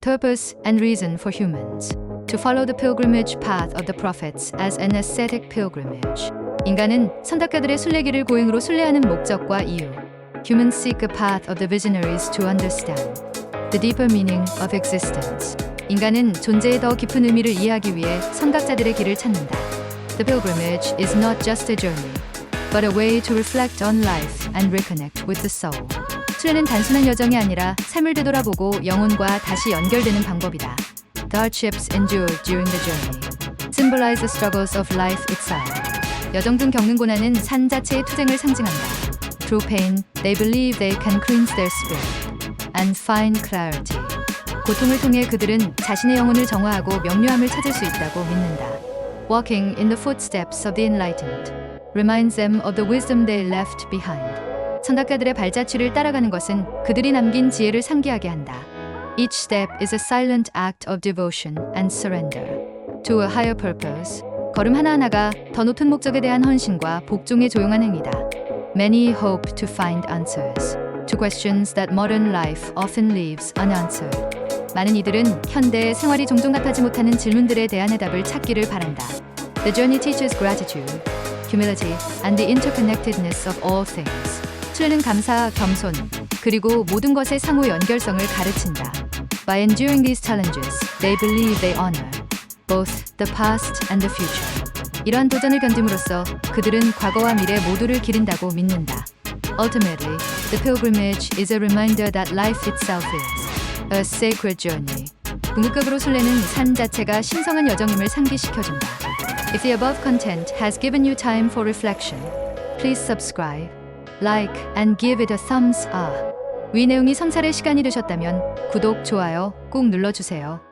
purpose and reason for humans. To follow the pilgrimage path of the prophets as an ascetic pilgrimage. 인간은 선탁가들의 순례길을 고행으로 순례하는 목적과 이유. Humans seek a path of the visionaries to understand the deeper meaning of existence. 인간은 존재의 더 깊은 의미를 이해하기 위해 선각자들의 길을 찾는다. The pilgrimage is not just a journey, but a way to reflect on life and reconnect with the soul. 순례는 단순한 여정이 아니라 삶을 되돌아보고 영혼과 다시 연결되는 방법이다. The hardships endured during the journey symbolize the struggles of life itself. 여정 중 겪는 고난은 산 자체의 투쟁을 상징한다. Through pain, they believe they can cleanse their spirit and find clarity. 고통을 통해 그들은 자신의 영혼을 정화하고 명료함을 찾을 수 있다고 믿는다. Walking in the footsteps of the enlightened reminds them of the wisdom they left behind. 선각가들의 발자취를 따라가는 것은 그들이 남긴 지혜를 상기하게 한다. Each step is a silent act of devotion and surrender to a higher purpose. 걸음 하나하나가 더 높은 목적에 대한 헌신과 복종의 조용한 행위다. Many hope to find answers to questions that modern life often leaves unanswered. 많은 이들은 현대의 생활이 종종 같아지 못하는 질문들에 대한 해답을 찾기를 바란다. The journey teaches gratitude, humility, and the interconnectedness of all things. 순례는 감사, 겸손, 그리고 모든 것의 상호 연결성을 가르친다. By enduring these challenges, they believe they honor both the past and the future. 이러한 도전을 견딤으로써 그들은 과거와 미래 모두를 기른다고 믿는다. Ultimately, the pilgrimage is a reminder that life itself is a sacred journey. 궁극적으로 순례는 산 자체가 신성한 여정임을 상기시켜준다. If the above content has given you time for reflection, please subscribe, like, and give it a thumbs up. 위 내용이 성찰의 시간이 되셨다면 구독, 좋아요 꼭 눌러주세요.